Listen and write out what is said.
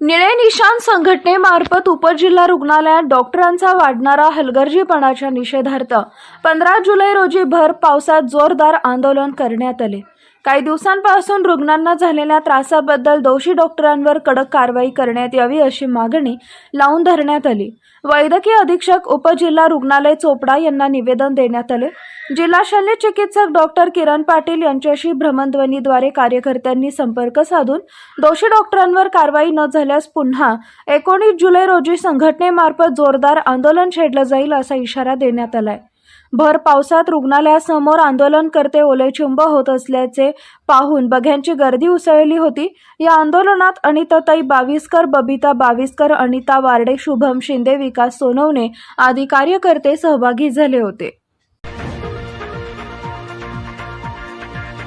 किसान संघटनेमार्फत उपजिल्हा रुग्णालयात डॉक्टरांचा वाढणारा हलगर्जीपणाच्या निषेधार्थ पंधरा जुलै रोजी भर पावसात जोरदार आंदोलन करण्यात आले. काही दिवसांपासून रुग्णांना झालेल्या त्रासाबद्दल दोषी डॉक्टरांवर कडक कारवाई करण्यात यावी अशी मागणी लावून धरण्यात आली. वैद्यकीय अधीक्षक उपजिल्हा रुग्णालय चोपडा यांना निवेदन देण्यात आले. जिल्हा शल्य चिकित्सक डॉक्टर किरण पाटील यांच्याशी भ्रमणध्वनीद्वारे कार्यकर्त्यांनी संपर्क साधून दोषी डॉक्टरांवर कारवाई न झाल्यास पुन्हा एकोणीस जुलै रोजी संघटनेमार्फत जोरदार आंदोलन छेडलं जाईल असा इशारा देण्यात आलाय. भर पावसात रुग्णालयासमोर आंदोलनकर्ते ओलेचिंब होत असल्याचे पाहून बघ्यांची गर्दी उसळली होती. या आंदोलनात अनिताताई बाविस्कर बबिता बाविस्कर अनिता वार्डे शुभम शिंदे विकास सोनवणे आदी कार्यकर्ते सहभागी झाले होते.